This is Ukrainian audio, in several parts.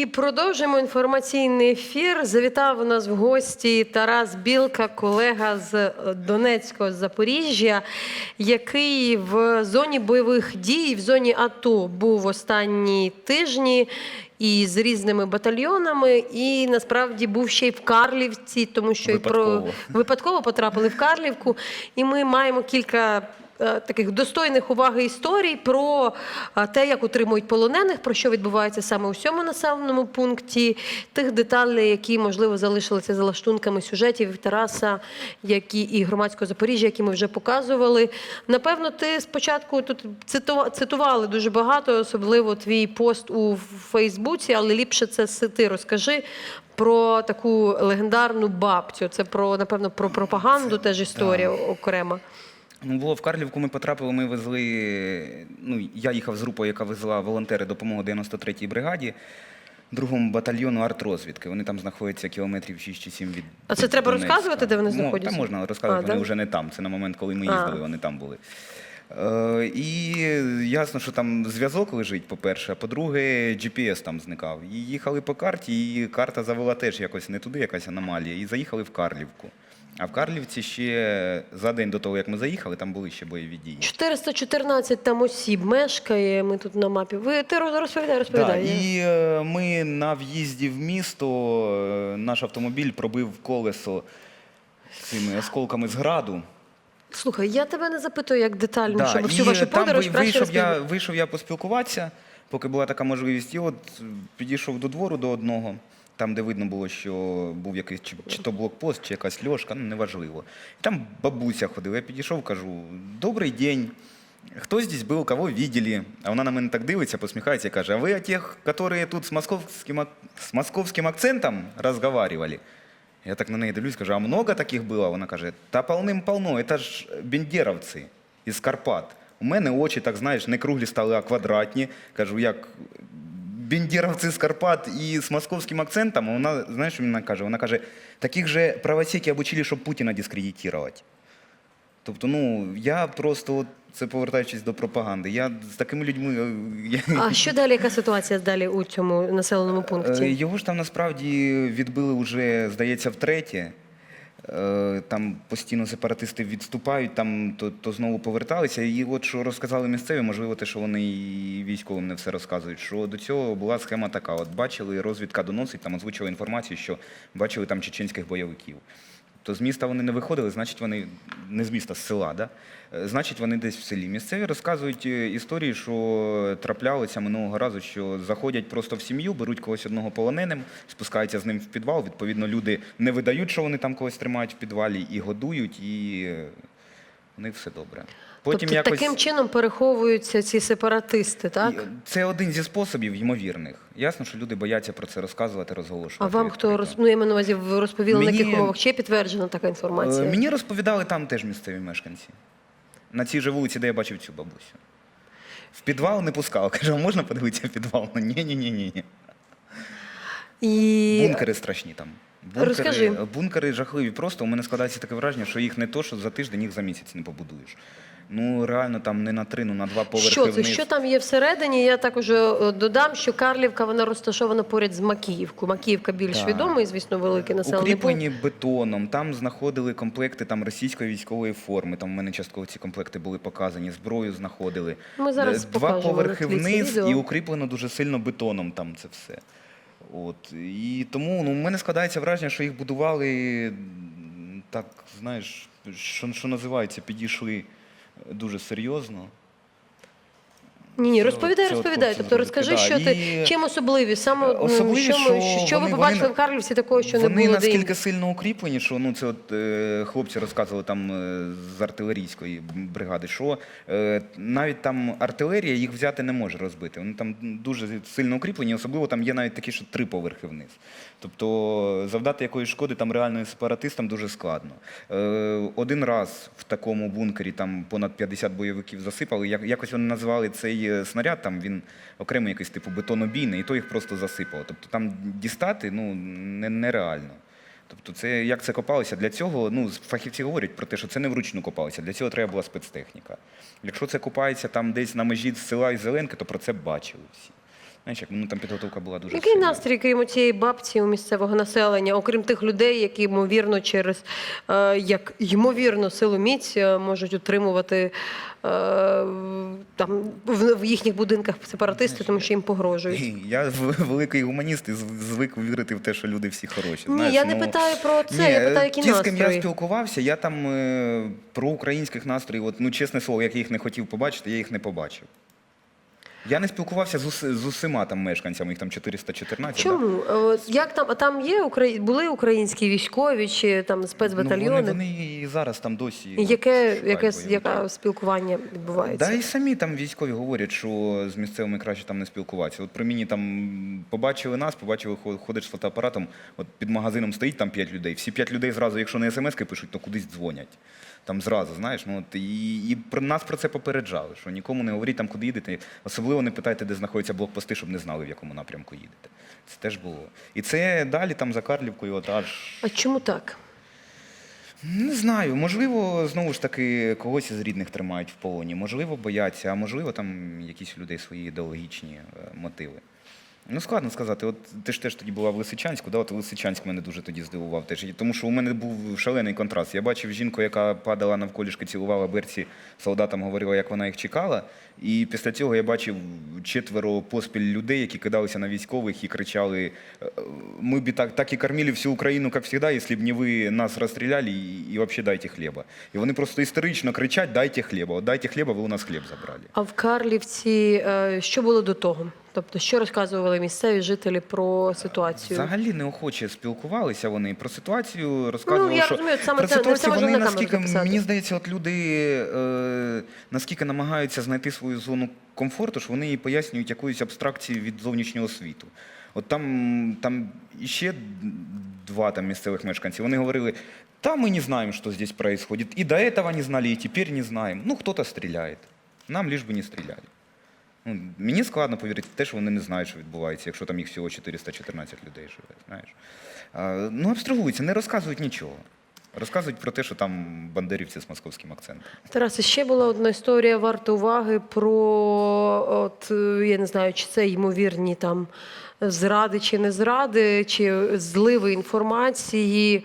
І продовжуємо інформаційний ефір. Завітав у нас в гості Тарас Білка, колега з е, Донецького з Запоріжжя, який в зоні бойових дій, в зоні АТО був останні тижні і з різними батальйонами, і насправді був ще й в Карлівці, тому що і про Випадково. випадково потрапили в Карлівку. І ми маємо кілька. Е, Таких достойних уваги історій про е, те, як утримують полонених, про що відбувається саме у цьому населеному пункті, тих деталей, які можливо залишилися за лаштунками сюжетів Тараса, які і громадського Запоріжжя, які ми вже показували. Напевно, ти спочатку тут цитува- цитували дуже багато, особливо твій пост у Фейсбуці, але ліпше це ти розкажи. Про таку легендарну бабцю. Це про, напевно, про пропаганду теж історія окрема. Ну, було в Карлівку ми потрапили, ми везли. Ну, я їхав з групою, яка везла волонтери допомогу 93-й бригаді, другому батальйону артрозвідки. Вони там знаходяться кілометрів 6 чи 7 від. А це треба Донецька. розказувати, де вони знаходяться? Там можна розказувати, А, вони да? вже не там. Це на момент, коли ми А. їздили, вони там були. Е, і ясно, що там зв'язок лежить, по-перше, а по-друге, GPS там зникав. І їхали по карті, і карта завела теж якось не туди, якась аномалія, і заїхали в Карлівку. А в Карлівці ще за день до того, як ми заїхали, там були ще бойові дії. 414 там осіб мешкає. Ми тут на мапі. Ви ти роз- розповідай, розповідай. Да, і е, ми на в'їзді в місто, е, наш автомобіль пробив колесо цими осколками з граду. Слухай, я тебе не запитую як детально, Да, щоб і вашу там подорож ви- краще вийшов я, вийшов я поспілкуватися, поки була така можливість. І от е, підійшов до двору до одного, там, де видно було, що був якийсь чи, чи то блокпост, чи якась льошка, ну неважливо. І там бабуся ходила. Я підійшов, кажу: Добрий день. Хто здесь був, кого видели? А вона на мене так дивиться, посміхається і каже: А ви тих, які тут з московським, з московським акцентом розговаривали? Я так на неї дивлюсь, кажу, а много таких було? Вона каже, та полним-полно, це ж бендєровці із Карпат. У мене очі, так знаєш, не круглі стали, а квадратні. Кажу, як бендєровці з Карпат і з московським акцентом. Вона, знаєш, що вона каже? Вона каже, таких же правосеки обучили, щоб Путіна дискредитувати. Тобто, ну, я просто, от, це повертаючись до пропаганди, я з такими людьми. е, Я, А що далі? Яка ситуація далі у цьому населеному Е, пункті? Його ж там насправді відбили вже, здається, втретє. Е, Там постійно сепаратисти відступають, там то, то знову поверталися. І от що розказали місцеві, можливо, те, що вони і військовим не все розказують. Що до цього була схема така: от бачили, розвідка доносить, там озвучила інформацію, що бачили там чеченських бойовиків. То з міста вони не виходили, значить вони не з міста, з села, да? Е, значить вони десь в селі. Місцеві розказують е, історії, що траплялися минулого разу, що заходять просто в сім'ю, беруть когось одного полоненим, спускаються з ним в підвал. Відповідно, люди не видають, що вони там когось тримають в підвалі, і годують, і е, у них все добре. Потім тобто таким чином переховуються ці сепаратисти, так? Це один зі способів ймовірних. Ясно, що люди бояться про це розказувати, розголошувати. А вам хто роз... ну, я маю на увазі, ви розповіли на яких умовах? Чи підтверджена така інформація? Е, Мені розповідали там теж місцеві мешканці. На цій же вулиці, де я бачив цю бабусю. В підвал не пускав. Каже, а можна подивитися в підвал? Ну, Ні, ні, ні, ні, ні. І Бункери страшні там. Бункери, Розкажи. бункери жахливі. Просто у мене складається таке враження, що їх не то, що за тиждень, їх за місяць не побудуєш. Ну реально там не на три, ну на два поверхи що це? вниз. Що там є всередині? Я також е, додам, що Карлівка вона розташована поряд з Макіївкою. Макіївка більш Так. відомий, звісно, великий населений пункт. Укріплені бетоном, там знаходили комплекти там, російської військової форми. Там в мене частково ці комплекти були показані, зброю знаходили. Ми зараз Е, Два покажемо поверхи на тлі це вниз відео. і укріплено дуже сильно бетоном там це все. От. І тому ну, в мене складається враження, що їх будували м, так, знаєш, що, що називається, підійшли дуже серйозно. Ні, ні, розповідай, розповідай. хлопці Тобто розкажи, Да, що ти і- чим особливі, саме ну, Особливі, що, ми, що що ви вони- побачили вони- в Карлівці такого, що Вони не було де наскільки сильно укріплені, що ну це от е, хлопці розказували там е, з артилерійської бригади, що е, навіть там артилерія їх взяти не може розбити. Вони там дуже сильно укріплені, особливо там є навіть такі, що три поверхи вниз. Тобто завдати якоїсь шкоди там реально сепаратистам дуже складно. Е, один раз в такому бункері там понад 50 бойовиків засипали. Як, якось вони називали цей е, снаряд, там він окремий якийсь типу бетонобійний, і то їх просто засипало. Тобто там дістати ну, нереально. Тобто, це як це копалося? Для цього ну, фахівці говорять про те, що це не вручну копалося, для цього треба була спецтехніка. Якщо це копається там десь на межі села і Зеленки, то про це бачили всі. Знаєш, як ну там підготовка була дуже Який сильна. настрій, крім цієї бабці у місцевого населення, окрім тих людей, які ймовірно через е, як ймовірно силу міць е, можуть утримувати е, там в, в їхніх будинках сепаратисти, тому що їм погрожують. Ні, Я в- великий гуманіст і звик вірити в те, що люди всі хороші. Ні, Знаєш, я не ну, питаю про це, ні, я питаю, які ті, з ким я настрої. спілкувався, я там е, про українських настроїв, от, ну чесне слово, як я їх не хотів побачити, я їх не побачив. Я не спілкувався з, ус, з усіма там мешканцями, їх там 414. да? Чому? Е, Як там, а там є Украї... були українські військові чи там спецбатальйони? Ну, вони, вони і зараз там досі. І Яке, шукають яке, бойовиків. яке спілкування відбувається? Да, і самі там військові говорять, що з місцевими краще там не спілкуватися. От при мені там побачили нас, побачили, хо- ходиш з фотоапаратом, от під магазином стоїть там п'ять людей. Всі п'ять людей зразу, якщо не смс-ки пишуть, то кудись дзвонять. Там зразу, знаєш, ну от і, і про нас про це попереджали, що нікому не говоріть там, куди їдете. Особливо не питайте, де знаходяться блокпости, щоб не знали, в якому напрямку їдете. Це теж було. І це далі там за Карлівкою, от аж А чому так? не знаю, можливо, знову ж таки, когось із рідних тримають в полоні, можливо, бояться, а можливо, там якісь у людей свої ідеологічні е, мотиви. Ну, складно сказати. От ти ж теж тоді була в Лисичанську, да? от Лисичанськ мене дуже тоді здивував теж. Тому що у мене був шалений контраст. Я бачив жінку, яка падала навколішки, цілувала берці солдатам, говорила, як вона їх чекала. І після цього я бачив четверо поспіль людей, які кидалися на військових і кричали: е, ми б так, так і кормили всю Україну, як завжди, якщо б не ви нас розстріляли і, і взагалі дайте хліба. І вони просто історично кричать: дайте хліба, дайте хліба, ви у нас хліб забрали. А в Карлівці е, що було до того? Тобто, що розказували місцеві жителі про ситуацію? Взагалі неохоче спілкувалися вони про ситуацію, розказували, Ну, я що розумію, саме про це- не ситуацію все можна вони на камеру наскільки записати. мені здається, от люди е, наскільки намагаються знайти свою зону комфорту, що вони їй пояснюють якоюсь абстракцією від зовнішнього світу. От там, там іще два там місцевих мешканців. Вони говорили. Та мы не знаем, что здесь происходит. И до этого не знали, и теперь не знаем. Ну, кто-то стреляет. Нам лишь бы не стріляли. Ну, мені складно повірити в те, що вони не знають, що відбувається, якщо там їх всього 414 людей живе. Знаєш. Ну, абстрагуються, не розказують нічого. Розказують про те, що там бандерівці з московським акцентом. Тарас, ще була одна історія варта уваги про от е, я не знаю, чи це ймовірні там зради чи не зради, чи зливи інформації.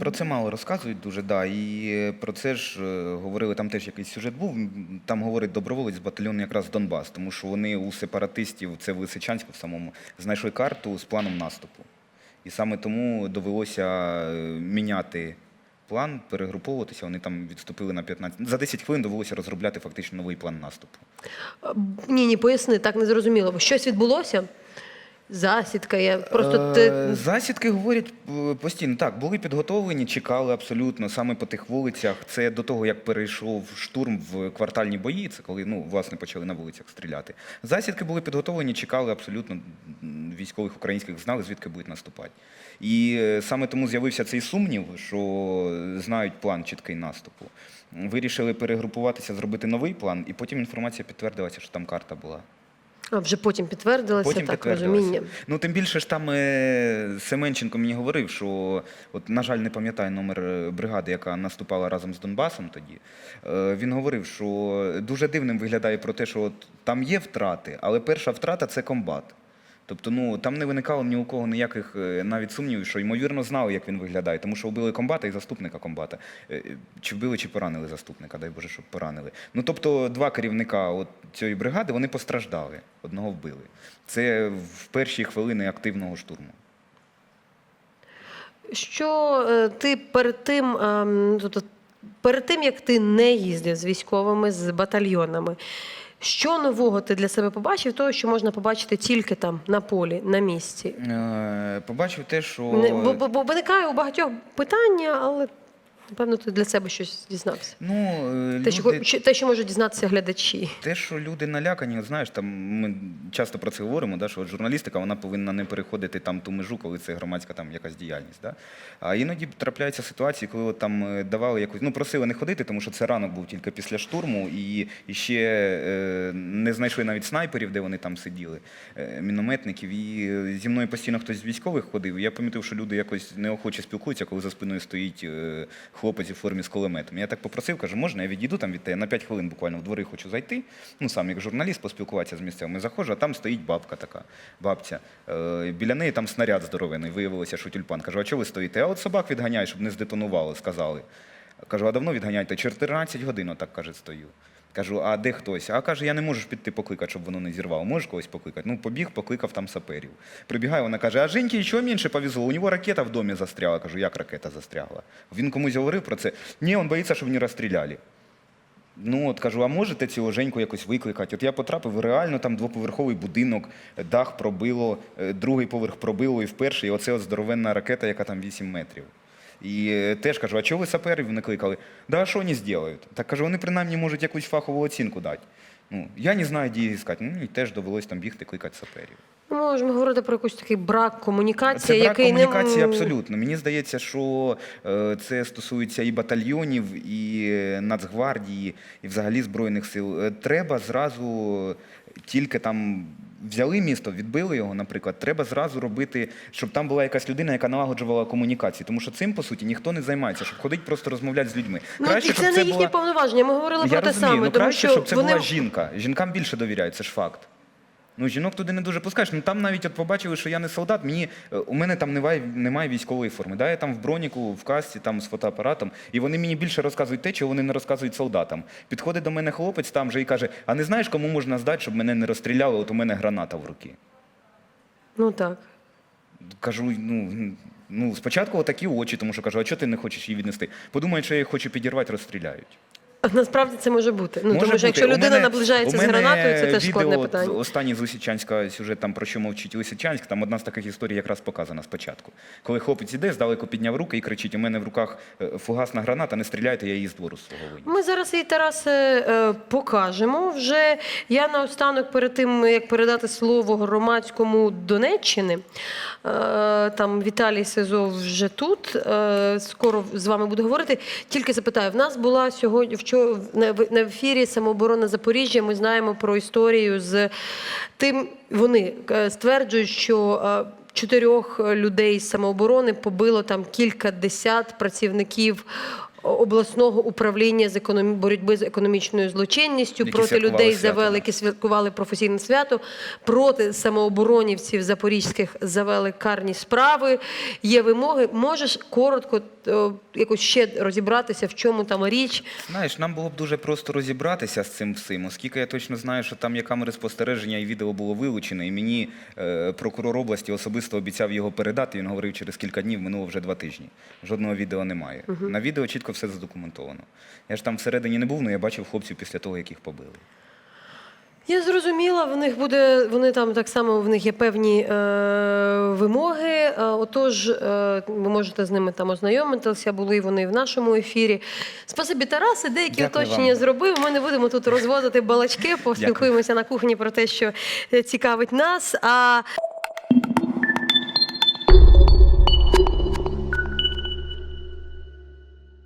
Про це мало розказують дуже, да. І е, про це ж е, говорили, там теж якийсь сюжет був. Там говорить доброволець з батальйону якраз Донбас, тому що вони у сепаратистів, це в Лисичанську в самому, знайшли карту з планом наступу. І саме тому довелося е, міняти план, перегруповуватися. Вони там відступили на 15. За 10 хвилин довелося розробляти фактично новий план наступу. ні, ні, поясни, так не зрозуміло. Щось відбулося? Засідка, я просто ти. Е, Засідки говорять е, постійно. Так, були підготовлені, чекали абсолютно саме по тих вулицях. Це до того, як перейшов штурм в квартальні бої. Це коли ну власне почали на вулицях стріляти. Засідки були підготовлені, чекали абсолютно м, військових українських, знали, звідки будуть наступати. І е, саме тому з'явився цей сумнів, що знають план чіткий наступу. Вирішили перегрупуватися, зробити новий план, і потім інформація підтвердилася, що там карта була. А вже потім підтвердилося Потім так підтвердилося. розуміння. Ну тим більше ж там е, Семенченко мені говорив, що от, на жаль, не пам'ятаю номер е, бригади, яка наступала разом з Донбасом тоді. Е, він говорив, що дуже дивним виглядає про те, що от, там є втрати, але перша втрата це комбат. Тобто, ну там не виникало ні у кого ніяких е, навіть сумнівів, що ймовірно знали, як він виглядає, тому що вбили комбата і заступника комбата. Е, Чи вбили, чи поранили заступника, дай Боже, щоб поранили. Ну тобто, два керівника от цієї бригади вони постраждали, одного вбили. Це в перші хвилини активного штурму. Що е, ти перед тим, ем, тобто, перед тим як ти не їздив з військовими, з батальйонами, що нового ти для себе побачив, того, що можна побачити тільки там на полі, на місці? Е, Побачив те, що Не, бо, бо, бо виникає у багатьох питання, але напевно ти для себе щось дізнався. ну, е, Те, люди- що- те, що можуть дізнатися глядачі. Те, що люди налякані, знаєш, там ми часто про це говоримо, да, що от журналістика вона повинна не переходити там ту межу, коли це громадська там якась діяльність. Да? А іноді трапляються ситуації, коли от, там е, давали якусь, ну просили не ходити, тому що це ранок був тільки після штурму, і, і ще е, не знайшли навіть снайперів, де вони там сиділи, е, мінометників. І е, зі мною постійно хтось з військових ходив. і Я помітив, що люди якось неохоче спілкуються, коли за спиною стоїть е, хлопець у формі з кулеметом. Я так попросив, кажу, можна я відійду там від тебе на 5 хвилин буквально в двори хочу зайти. Ну сам як журналіст поспілкуватися з місцевими. Заходжу, а там стоїть бабка така, бабця. Е, біля неї там снаряд здоровений. Виявилося, що тюльпан. Кажу, а чого ви стоїте? А от собак відганяють, щоб не здетонували, сказали. Кажу, а давно відганяйте? 14 годин, отак каже, стою. Кажу, а де хтось? А каже, я не можу піти покликати, щоб воно не зірвало. Можеш когось покликати? Ну, побіг, покликав там саперів. Прибігає, вона каже, а Женьки ще менше повезло, у нього ракета в домі застряла. Кажу, як ракета застрягла? Він комусь говорив про це. Ні, він боїться, щоб не розстріляли. Ну, от кажу, а можете цього Женьку якось викликати? От я потрапив реально там двоповерховий будинок, дах пробило, е, другий поверх пробило і в перший, і оце от здоровенна ракета, яка там 8 метрів. І е, теж кажу, а чого ви саперів не кликали? Да, а що вони зроблять? Так кажу, вони принаймні можуть якусь фахову оцінку дати. Ну, я не знаю, де їх искати. Ну, і теж довелось там бігти, кликати саперів. Ми можемо говорити про якийсь такий брак комунікації. Це брак який комунікації не... абсолютно. Мені здається, що е, це стосується і батальйонів, і е, Нацгвардії, і взагалі Збройних сил. Треба зразу тільки там. Взяли місто, відбили його, наприклад. Треба зразу робити, щоб там була якась людина, яка налагоджувала комунікації. Тому що цим, по суті, ніхто не займається, щоб ходить просто розмовляти з людьми. Ну, і це не їхні повноваження. Ми говорили Я про те розумію, саме, ну тому краще, що щоб це вони була жінка. Жінкам більше довіряють, це ж факт. Ну, жінок туди не дуже пускаєш. Ну там навіть от побачили, що я не солдат. Мені е, у мене там немає, немає військової форми. Да? Я там в броніку, в касті, там з фотоапаратом, і вони мені більше розказують те, чого вони не розказують солдатам. Підходить до мене хлопець там же і каже: А не знаєш, кому можна здати, щоб мене не розстріляли? От у мене граната в руки. ну так. Кажу, ну. Ну, спочатку такі очі, тому що кажу, а чого ти не хочеш її віднести? Подумають, що я їх хочу підірвати, розстріляють. Насправді це може бути. Ну Може тому що якщо людина мене- наближається з гранатою, це теж відео складне питання. Останній з Лисичанська сюжет, там про що мовчить Лисичанськ, там одна з таких історій якраз показана спочатку. Коли хлопець іде, здалеку підняв руки і кричить: у мене в руках е, фугасна граната, не стріляйте, я її з двору свого виніс. Ми зараз її Тарасе е, покажемо. Вже я наостанок перед тим, як передати слово громадському Донеччини. е, Там Віталій Сизов вже тут. е, Скоро з вами буду говорити. Тільки запитаю: в нас була сьогодні вчора на ефірі самооборона Запоріжжя. Ми знаємо про історію з тим. Вони е, стверджують, що. е, Чотирьох людей самооборони побило там кілька десят працівників обласного управління з економі... боротьби з економічною злочинністю Які проти людей свято, завели, які святкували професійне свято. Проти самооборонівців запорізьких завели карні справи. Є вимоги. Можеш коротко е, якось ще розібратися, в чому там річ. Знаєш, нам було б дуже просто розібратися з цим всім, оскільки я точно знаю, що там є камери спостереження і відео було вилучене, і мені е, прокурор області особисто обіцяв його передати. Він говорив, через кілька днів минуло вже два тижні. Жодного відео немає. На відео чітко все задокументовано. Я ж там всередині не був, але я бачив хлопців після того, як їх побили. Я зрозуміла, в них буде, вони там так само в них є певні е, вимоги. Е, отож, е, ви можете з ними там ознайомитися, були вони в нашому ефірі. Спасибі, Тарасе, деякі Дякую уточнення вам. зробив. Ми не будемо тут розводити балачки, поспілкуємося на кухні про те, що е, цікавить нас. А